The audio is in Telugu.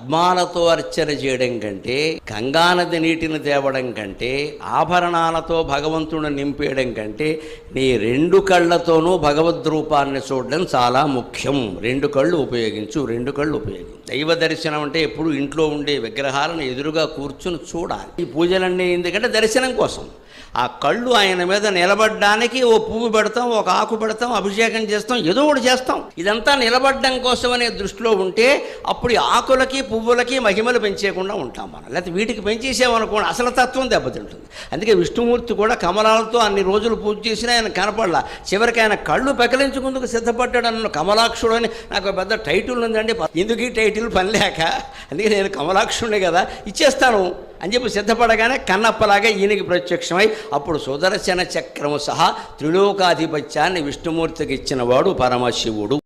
పద్మాలతో అర్చన చేయడం కంటే గంగానది నీటిని తేవడం కంటే ఆభరణాలతో భగవంతుడు నింపేయడం కంటే నీ రెండు కళ్ళతోనూ భగవద్ రూపాన్ని చూడడం చాలా ముఖ్యం. రెండు కళ్ళు ఉపయోగించు రెండు కళ్ళు ఉపయోగించు. దైవ దర్శనం అంటే ఎప్పుడు ఇంట్లో ఉండే విగ్రహాలను ఎదురుగా కూర్చుని చూడాలి. ఈ పూజలన్నీ ఎందుకంటే దర్శనం కోసం. ఆ కళ్ళు ఆయన మీద నిలబడడానికి ఓ పువ్వు పెడతాం ఒక ఆకు పెడతాం అభిషేకం చేస్తాం ఏదో ఒకటి చేస్తాం. ఇదంతా నిలబడడం కోసం అనే దృష్టిలో ఉంటే అప్పుడు ఆకులకి పువ్వులకి మహిమలు పెంచేయకుండా ఉంటాం మనం. లేకపోతే వీటికి పెంచేసామనుకోండి అసలు తత్వం దెబ్బతింటుంది. అందుకే విష్ణుమూర్తి కూడా కమలాలతో అన్ని రోజులు పూజ చేసినా ఆయన కనపడలా. చివరికి ఆయన కళ్ళు పెకలించుకుందుకు సిద్ధపడ్డాడు అన్న కమలాక్షుడు అని నాకు ఒక పెద్ద టైటిల్ ఉందండి. ఎందుకు ఈ టైటిల్ పని లేక? అందుకే నేను కమలాక్షుడిని కదా ఇచ్చేస్తాను. అని చెప్పి సిద్ధపడగానే కన్నప్పలాగా ఈయనకి ప్రత్యక్షమై అప్పుడు సుదర్శన చక్రము సహా త్రిలోకాధిపత్యాన్ని విష్ణుమూర్తికి ఇచ్చినవాడు పరమశివుడు.